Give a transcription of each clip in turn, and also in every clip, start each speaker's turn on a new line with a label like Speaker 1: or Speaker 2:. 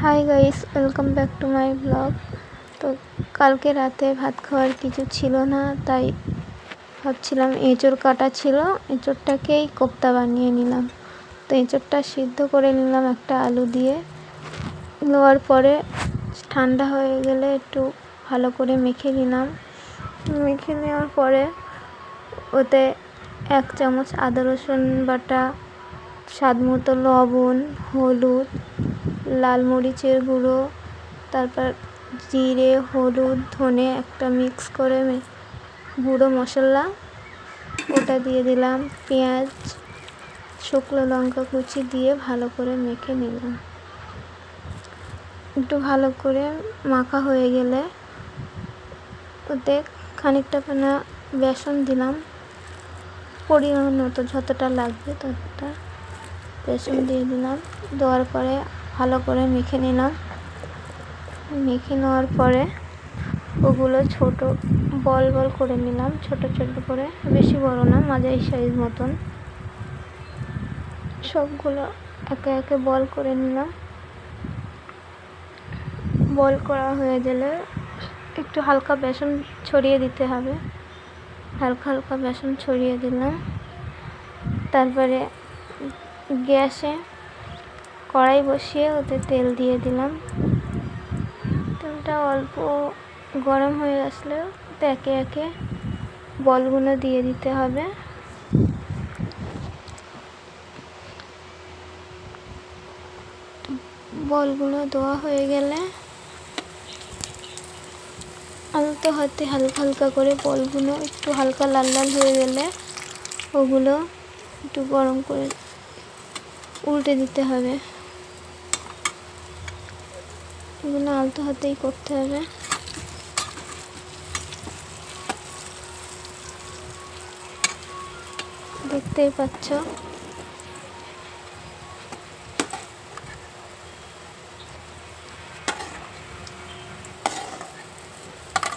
Speaker 1: Hi guys welcome back to my blog তো কালকে রাতে ভাত খাওয়ার কিছু ছিল না, তাই ভাবছিলাম এঁচড় কাটা ছিল। এঁচড়টাকেই কোপ্তা বানিয়ে নিলাম। তো এঁচড়টা সিদ্ধ করে নিলাম একটা আলু দিয়ে। নেওয়ার পরে ঠান্ডা হয়ে গেলে একটু ভালো করে মেখে নিলাম। মেখে নেওয়ার পরে ওতে এক চামচ আদা রসুন বাটা স্বাদ মতো লবণ, হলুদ, লাল মরিচের গুঁড়ো, তারপর জিরে, হলুদ, ধনে একটা মিক্স করে গুঁড়ো মশলা। ওটা দিয়ে দিলাম পেঁয়াজ, শুকনো লঙ্কা কুচি দিয়ে ভালো করে মেখে নিলাম। একটু ভালো করে মাখা হয়ে গেলে ওতে খানিকটা পানা বেসন দিলাম। পরিমাণ মতো যতটা লাগবে ততটা বেসন দিয়ে দিলাম। দেওয়ার পরে ভালো করে মেখে নিলাম। মেখে নেওয়ার পরে ওগুলো ছোট বল বল করে নিলাম, ছোট ছোট করে। বেশি বড় না, মাঝারি সাইজ মতন। সবগুলো একে একে বল করে নিলাম। বল করা হয়ে গেলে একটু হালকা বেসন ছড়িয়ে দিতে হবে। হালকা হালকা বেসন ছড়িয়ে দিলাম। তারপরে গ্যাসে কড়াই বসিয়ে ওতে তেল দিয়ে দিলাম। তেলটা অল্প গরম হয়ে আসলে ওতে একে একে বলগুলো দিয়ে দিতে হবে। বলগুলো দেওয়া হয়ে গেলে আলতো হাতে হালকা হালকা করে বলগুলো একটু হালকা লাল লাল হয়ে গেলে ওগুলো একটু গরম করে উল্টে দিতে হবে। এগুলো আলতো হাতেই করতে হবে। দেখতেই পাচ্ছ।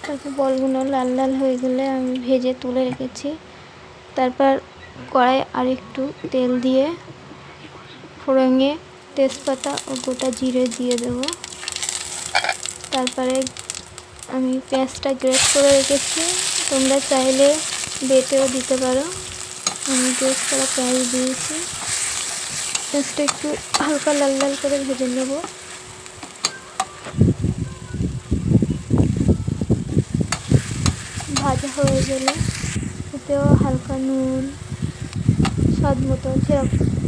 Speaker 1: তারপর বলগুলো লাল লাল হয়ে গেলে আমি ভেজে তুলে রেখেছি। তারপর কড়াই আর একটু তেল দিয়ে ফোড়ঙে তেজপাতা ও গোটা জিরে দিয়ে দেব। তারপরে আমি পেঁয়াজটা গ্রেট করে রেখেছি। তোমরা চাইলে বেটেও দিতে পারো। আমি গ্রেট করা পেঁয়াজ দিয়েছি। পেঁয়াজটা একটু হালকা লাল লাল করে ভেজে নেব। ভাজা হয়ে গেলে এতেও হালকা নুন, স্বাদ মতো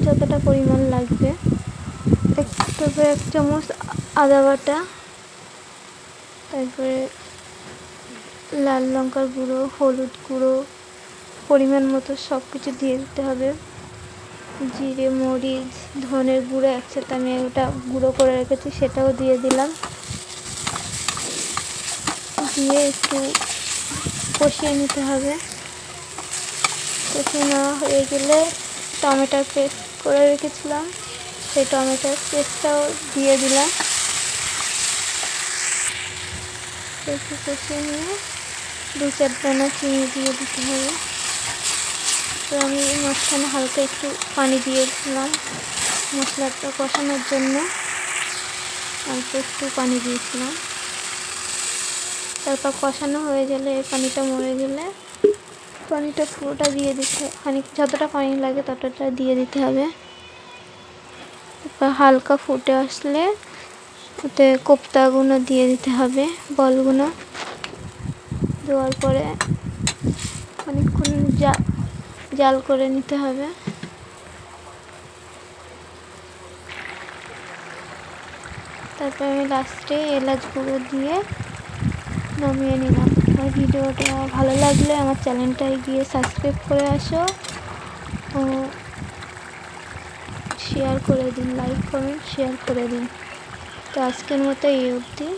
Speaker 1: যতটা পরিমাণ লাগবে, এক তারপরে এক চামচ আদা বাটা, তারপরে লাল লঙ্কার গুঁড়ো, হলুদ গুঁড়ো, পরিমাণ মতো সব কিছু দিয়ে দিতে হবে। জিরে, মরিচ, ধনের গুঁড়ো একসাথে আমি ওটা গুঁড়ো করে রেখেছি, সেটাও দিয়ে দিলাম। দিয়ে একটু কষিয়ে নিতে হবে। কষিয়ে নেওয়া হয়ে গেলে টমেটোর পেস্ট করে রেখেছিলাম। সেই টমেটোর পেস্টটাও দিয়ে দিলাম। একটু কষিয়ে নিয়ে দু চার দানা চিনি দিয়ে দিতে হবে। তো আমি মাঝখানে হালকা একটু পানি দিয়েছিলাম মশলাটা কষানোর জন্য। অল্প একটু পানি দিয়েছিলাম। তারপর কষানো হয়ে গেলে পানিটা মরে গেলে পানিটা পুরোটা দিয়ে দিতে, খানিক যতটা পানি লাগে ততটা দিয়ে দিতে হবে। হালকা ফুটে আসলে ওতে কোপ্তাগুলো দিয়ে দিতে হবে বলগুলো দেওয়ার পরে অনেকক্ষণ জা, জাল করে নিতে হবে। তারপর আমি লাস্টে এলাচ গুঁড়ো দিয়ে নামিয়ে নিলাম। আমার ভিডিওটা ভালো লাগলে আমার চ্যানেলটায় গিয়ে সাবস্ক্রাইব করে আসো। ও শেয়ার করে দিন লাইক কমেন্ট শেয়ার করে দিন। তো আজকের মতো এই অবধি।